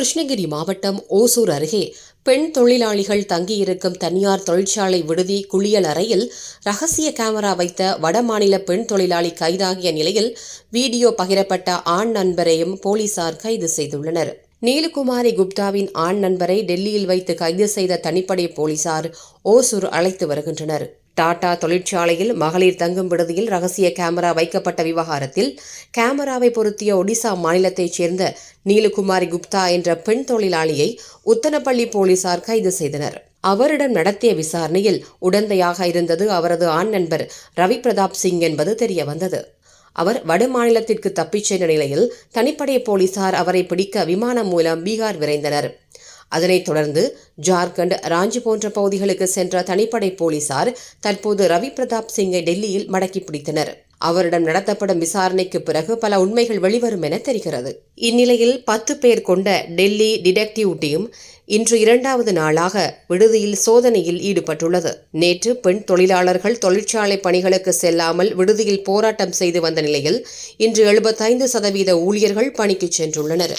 கிருஷ்ணகிரி மாவட்டம் ஓசூர் அருகே பெண் தொழிலாளிகள் தங்கியிருக்கும் தனியார் தொழிற்சாலை விடுதி குளியல் அறையில் ரகசிய கேமரா வைத்த வடமாநில பெண் தொழிலாளி கைதாகிய நிலையில் வீடியோ பகிரப்பட்ட ஆண் நண்பரையும் போலீசார் கைது செய்துள்ளனர். நீலகுமாரி குப்தாவின் ஆண் நண்பரை டெல்லியில் வைத்து கைது செய்த தனிப்படை போலீசார் ஓசூர் அழைத்து வருகின்றனர். டாடா தொழிற்சாலையில் மகளிர் தங்கும் விடுதியில் ரகசிய கேமரா வைக்கப்பட்ட விவகாரத்தில் கேமராவை பொருத்திய ஒடிசா மாநிலத்தைச் சேர்ந்த நீலகுமாரி குப்தா என்ற பெண் தொழிலாளியை உத்தனப்பள்ளி போலீசார் கைது செய்தனர். அவரிடம் நடத்திய விசாரணையில் உடந்தையாக இருந்தது அவரது ஆண் நண்பர் ரவி பிரதாப் சிங் என்பது தெரியவந்தது. அவர் வடமாநிலத்திற்கு தப்பிச் சென்ற நிலையில் தனிப்படை போலீசார் அவரை பிடிக்க விமானம் மூலம் பீகார் விரைந்தனர். அதனைத் தொடர்ந்து ஜார்க்கண்ட் ராஞ்சி போன்ற பகுதிகளுக்கு சென்ற தனிப்படை போலீசார் தற்போது ரவி பிரதாப் சிங்கை டெல்லியில் மடக்கி பிடித்தனர். அவரிடம் நடத்தப்படும் விசாரணைக்கு பிறகு பல உண்மைகள் வெளிவரும் என தெரிகிறது. இந்நிலையில் பத்து பேர் கொண்ட டெல்லி டிடெக்டிவ் டீம் இன்று இரண்டாவது நாளாக விடுதியில் சோதனையில் ஈடுபட்டுள்ளது. நேற்று பெண் தொழிலாளர்கள் தொழிற்சாலை பணிகளுக்கு செல்லாமல் விடுதியில் போராட்டம் செய்து வந்த நிலையில் இன்று எழுபத்தைந்து சதவீத ஊழியர்கள் பணிக்கு சென்றுள்ளனர்.